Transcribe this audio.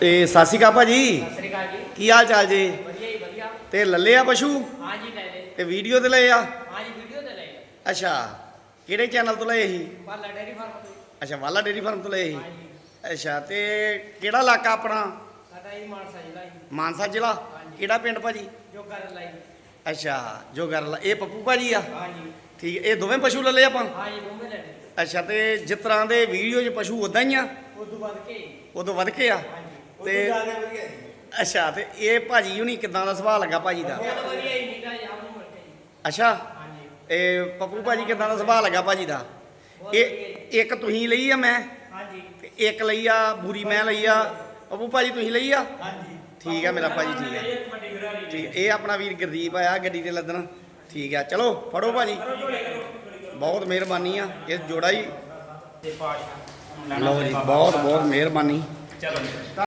ਤੇ ਸਤਿ ਸ਼੍ਰੀ ਅਕਾਲ ਭਾਜੀ। ਸਤਿ ਸ੍ਰੀ ਅਕਾਲ ਜੀ। ਕੀ ਹਾਲ ਚਾਲ ਜੀ? ਵਧੀਆ ਜੀ ਵਧੀਆ। ਤੇ ਲੱਲੇ ਆ ਪਸ਼ੂ? ਹਾਂ ਜੀ ਲੈ ਲੈ ਤੇ ਵੀਡੀਓ ਤੇ ਲਏ ਆ? ਹਾਂ ਜੀ ਵੀਡੀਓ ਤੇ ਲੈ ਅੱਛਾ ਕਿਹੜੇ ਚੈਨਲ ਤੋਂ ਲਏ ਸੀ? ਪਾਲਾ ਡੈਰੀ ਫਾਰਮ ਤੋਂ ਅੱਛਾ ਵਾਲਾ ਡੇਰੀ ਫਾਰਮ ਤੋਂ ਲਏ ਹਾਂ ਸੀ ਜੀ। ਅੱਛਾ ਤੇ ਕਿਹੜਾ ਇਲਾਕਾ ਆਪਣਾ? ਸਾਡਾ ਜੀ ਮਾਨਸਾ ਜ਼ਿਲ੍ਹਾ ਜੀ। ਮਾਨਸਾ ਜ਼ਿਲ੍ਹਾ? ਹਾਂਜੀ। ਕਿਹੜਾ ਪਿੰਡ ਭਾਜੀ? ਜੋ। ਕਰ ਲਾਈ ਅੱਛਾ ਜੋ ਗੱਲ ਇਹ ਪੱਪੂ ਭਾਜੀ ਆ? ਹਾਂ ਜੀ। ਠੀਕ ਇਹ ਦੋਵੇਂ ਪਸ਼ੂ ਲੱਲੇ ਆਪਾਂ? ਹਾਂ ਜੀ ਦੋਵੇਂ ਲੈ ਲੈ ਅੱਛਾ ਤੇ ਜਿਸ ਤਰ੍ਹਾਂ ਦੇ ਵੀਡੀਓ 'ਚ ਪਸ਼ੂ ਉਦਾਂ ਹੀ ਆ? ਉਦੋਂ ਵੱਧ ਕੇ। ਉਦੋਂ ਵੱਧ ਕੇ ਆ? ਹਾਂ ਜੀ ਤੇ ਅੱਛਾ ਤੇ ਇਹ ਭਾਜੀ ਹੁਣੀ ਕਿਦਾਂ ਦਾ ਸੁਭਾਅ ਲੱਗਾ ਭਾਜੀ ਦਾ? ਬਹੁਤ ਵਧੀਆ ਹੀ ਨੀਗਾ ਜੀ ਆਪ ਨੂੰ ਮਿਲ ਕੇ ਜੀ। ਅੱਛਾ ਜੀ ਇਹ ਪੱਪੂ ਭਾਜੀ ਕਿਦਾਂ ਦਾ ਸੁਭਾਅ ਲੱਗਾ ਭਾਜੀ ਦਾ? ਬਹੁਤ ਇਹ ਇੱਕ ਤੁਸੀਂ ਲਈ ਆ ਮੈਂ? ਹਾਂ ਜੀ ਤੇ ਇੱਕ ਲਈ ਆ ਬੂਰੀ ਮੈਂ ਲਈ ਆ। ਪੱਪੂ ਭਾਜੀ ਤੁਸੀਂ ਲਈ ਆ? ਹਾਂ ਜੀ ਠੀਕ ਆ ਮੇਰਾ ਭਾਜੀ ਠੀਕ ਵੱਡੀ ਘਰਾਰੀ ਠੀਕ ਇਹ ਆਪਣਾ ਵੀਰ ਗੁਰਦੀਪ ਆਇਆ ਗੱਡੀ ਤੇ ਲੱਦਣ। ਠੀਕ ਆ ਚਲੋ ਫੜੋ ਭਾਜੀ। ਬਹੁਤ ਮਿਹਰਬਾਨੀ ਆ ਇਹ ਜੋੜਾ ਹੀ। ਤੇ ਪਾਸ਼ਾ। ਲਓ ਜੀ ਬਹੁਤ ਬਹੁਤ ਮਿਹਰਬਾਨੀ। ਚਲੋ